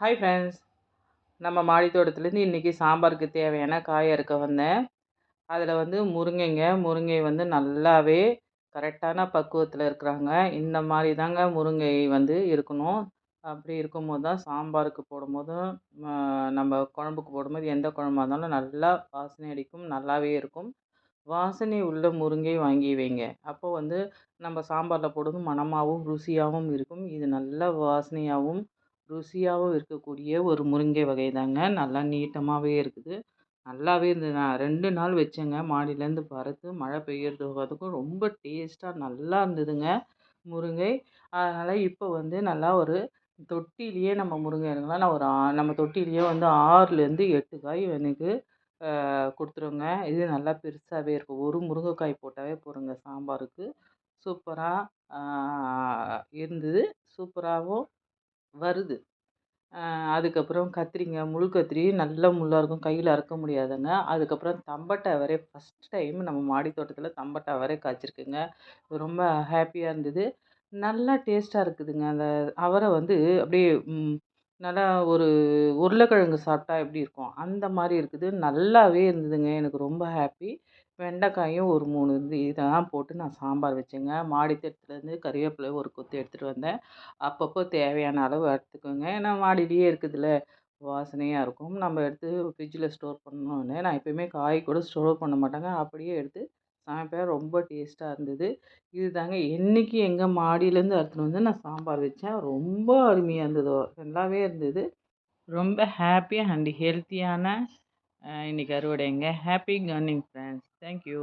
Hi friends நம்ம மாடி தோட்டத்துலேருந்து இன்றைக்கி சாம்பாருக்கு தேவையான காய் அறுக்க வந்தேன். அதில் வந்து முருங்கைங்க. முருங்கை வந்து நல்லாவே கரெக்டான பக்குவத்தில் இருக்கிறாங்க. இந்த மாதிரி தாங்க முருங்கை வந்து இருக்கணும். அப்படி இருக்கும்போது தான் சாம்பாருக்கு போடும்போதும் நம்ம குழம்புக்கு போடும்போது எந்த குழம்பாக இருந்தாலும் நல்லா வாசனை அடிக்கும். நல்லாவே இருக்கும். வாசனை உள்ள முருங்கை வாங்கி வைங்க. அப்போ வந்து நம்ம சாம்பாரில் போடுறது மணமாகவும் ருசியாகவும் இருக்கும். இது நல்ல வாசனையாகவும் ருசியாகவும் இருக்கக்கூடிய ஒரு முருங்கை வகை தாங்க நல்லா நீட்டமாகவே இருக்குது. நல்லாவே இருந்தது நான் ரெண்டு நாள் வச்சேங்க. மாடியிலேருந்து பறத்து மழை பெய்யறதுக்கும் ரொம்ப டேஸ்ட்டாக நல்லா இருந்ததுங்க முருங்கை. அதனால் இப்போ வந்து நல்லா ஒரு தொட்டிலேயே நம்ம முருங்கை எடுக்கலாம் நான் ஒரு நம்ம தொட்டிலேயே வந்து ஆறுலேருந்து எட்டு காய் எனக்கு கொடுத்துருங்க. இது நல்லா பெருசாகவே இருக்கும். ஒரு முருங்கைக்காய் போட்டாவே போதுங்க சாம்பாருக்கு. சூப்பராக இருந்தது. சூப்பராகவும் வருது. அதுக்கப்புறம் கத்திரிங்க முள் கத்திரி நல்ல முள்ளாக இருக்கும். கையில் அறுக்க முடியாதுங்க. அதுக்கப்புறம் தம்பட்டை அவரை ஃபஸ்ட் டைம் நம்ம மாடி தோட்டத்தில் தம்பட்டை அவரை காய்ச்சிருக்குங்க. ரொம்ப ஹாப்பியாக இருந்தது. நல்லா டேஸ்ட்டாக இருக்குதுங்க. அந்த அவரை வந்து அப்படியே நல்லா ஒரு உருளைக்கிழங்கு சாப்பிட்டா எப்படி இருக்கும்? அந்த மாதிரி இருக்குது. நல்லாவே இருந்ததுங்க. எனக்கு ரொம்ப ஹாப்பி. வெண்டைக்காயும் ஒரு மூணு இது இதெல்லாம் போட்டு நான் சாம்பார் வச்சேங்க. மாடி தோட்டத்துலேருந்து கறிவேப்பிலை ஒரு கொத்து எடுத்துகிட்டு வந்தேன். அப்பப்போ தேவையான அளவு எடுத்துக்கோங்க. ஏன்னா மாடியிலேயே இருக்குதுல்ல. வாசனையாக இருக்கும். நம்ம எடுத்து ஃப்ரிட்ஜில் ஸ்டோர் பண்ணோன்னே நான் எப்போயுமே காய் கூட ஸ்டோர் பண்ண மாட்டேங்க. அப்படியே எடுத்து சமைப்பேன். ரொம்ப டேஸ்ட்டாக இருந்தது. இது தாங்க என்றைக்கு எங்கள் மாடியிலேருந்து அடுத்துன்னு வந்து நான் சாம்பார் வச்சேன். ரொம்ப அருமையாக இருந்தது. நல்லாவே இருந்தது. ரொம்ப ஹாப்பியாக அண்ட் ஹெல்த்தியான இன்றைக்கி அறுவடைங்க. ஹாப்பி கார்னிங் ஃப்ரெண்ட்ஸ். Thank you.